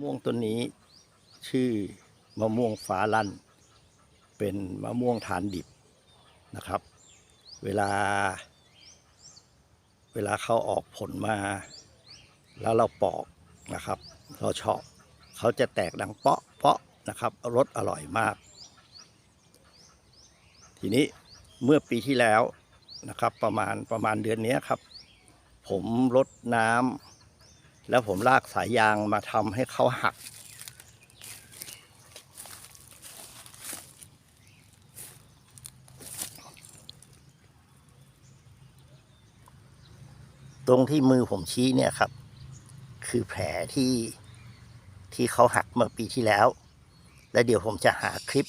ม่วงต้นนี้ชื่อมะม่วงฟ้าลั่น เป็นมะม่วงทานดิบนะครับ เวลา เวลาเขาออกผลมา แล้วเราปอกนะครับ เราเฉาะเขาจะแตกดังเปาะเปาะนะครับรสอร่อยมาก ทีนี้เมื่อปีที่แล้วนะครับ ประมาณประมาณเดือนนี้ครับ ผมลดน้ำ แล้วผมลากสายยางมาทำให้เขาหัก ตรงที่มือผมชี้เนี่ยครับ คือแผลที่ที่เขาหักเมื่อปีที่แล้ว และเดี๋ยวผมจะหาคลิป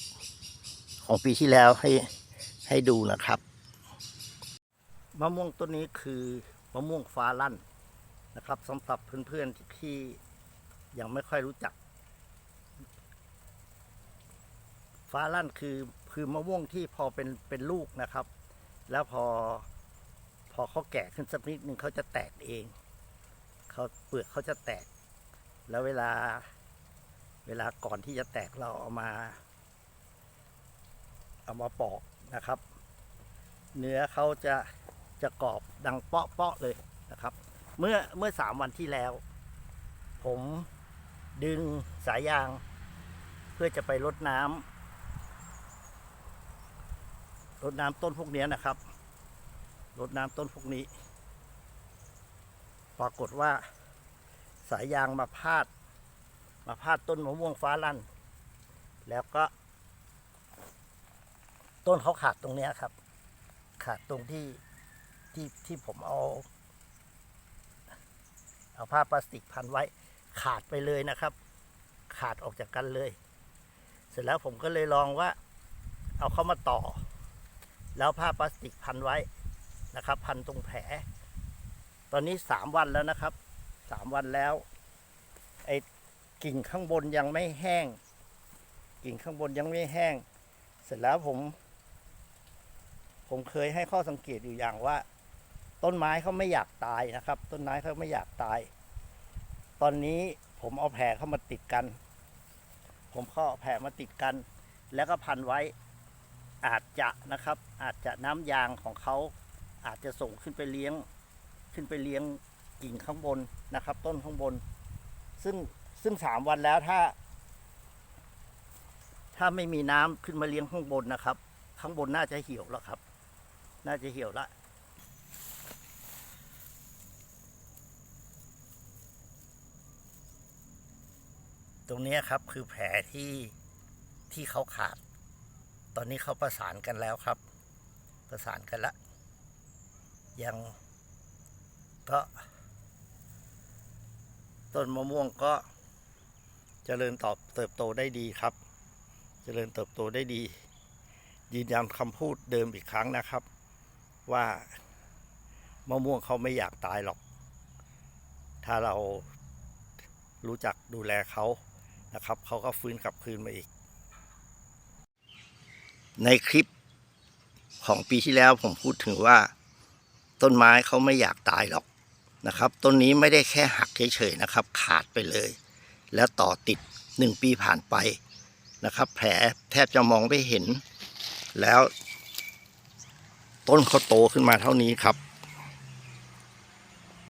ของปีที่แล้วให้ให้ดูนะครับ มะม่วงต้นนี้คือมะม่วงฟ้าลั่น นะครับสำหรับเพื่อนๆที่ยังไม่ค่อยรู้จัก ฟ้าลั่นคือคือมะม่วงที่พอเป็นเป็นลูกนะครับ แล้วพอพอเขาแก่ขึ้นสักนิดหนึ่งเขาจะแตกเองเขาเปลือกเขาจะแตก แล้วเวลาเวลาก่อนที่จะแตกเราเอามา เอามาปอกนะครับ เนื้อเขาจะจะกรอบดังเปาะเปาะๆเลย เมื่อเมื่อสามวันที่แล้ว ผมดึงสายยาง เพื่อจะไปรดน้ำรดน้ำต้นพวกนี้นะครับรดน้ำต้นพวกนี้ ปรากฏว่า สายยางมาพาด มาพาดต้นมะม่วงฟ้าลั่น แล้วก็ ต้นเขาขาดตรงนี้ครับ ขาดตรงที่ที่ที่ผมเอา เอาผ้าพลาสติกพันไว้ขาดไปเลยนะครับ ขาดออกจากกันเลย เสร็จแล้วผมก็เลยลองว่า เอาเข้ามาต่อ แล้วผ้าพลาสติกพันไว้นะครับ พันตรงแผล ตอนนี้สามวันแล้วนะครับสามวันแล้วไอ้กิ่งข้างบนยังไม่แห้ง กิ่งข้างบนยังไม่แห้ง เสร็จแล้วผม ผมเคยให้ข้อสังเกตอยู่อย่างว่า ต้นไม้เขาไม่อยากตายนะครับ ต้นไม้เขาไม่อยากตาย ตอนนี้ผมเอาแผลเข้ามาติดกัน ผมเข้าเอาแผลมาติดกัน แล้วก็พันไว้อาจจะนะครับ อาจจะน้ำยางของเขาอาจจะส่งขึ้นไปเลี้ยง ขึ้นไปเลี้ยงกิ่งข้างบนนะครับ ต้นข้างบน ซึ่งซึ่งสามวันแล้วถ้า ถ้าไม่มีน้ำขึ้นมาเลี้ยงข้างบนนะครับ ข้างบนน่าจะเหี่ยวแล้วครับ น่าจะเหี่ยวละ ตรงนี้ครับคือแผลที่ที่เขาขาด ตอนนี้เขาประสานกันแล้วครับ ประสานกันละ ยังก็ต้นมะม่วงก็เจริญตอบเติบโตได้ดีครับเจริญเติบโตได้ดี ยืนยันคำพูดเดิมอีกครั้งนะครับ ว่ามะม่วงเขาไม่อยากตายหรอก ถ้าเรารู้จักดูแลเขา นะครับเขาก็ฟื้นกลับคืนมาอีก ในคลิปของปีที่แล้วผมพูดถึงว่า ต้นไม้เขาไม่อยากตายหรอกนะครับ ต้นนี้ไม่ได้แค่หักเฉยๆนะครับ ขาดไปเลย แล้วต่อติดหนึ่งปีผ่านไปนะครับ แผลแทบจะมองไม่เห็น แล้ว ต้นเขาโตขึ้นมาเท่านี้ครับ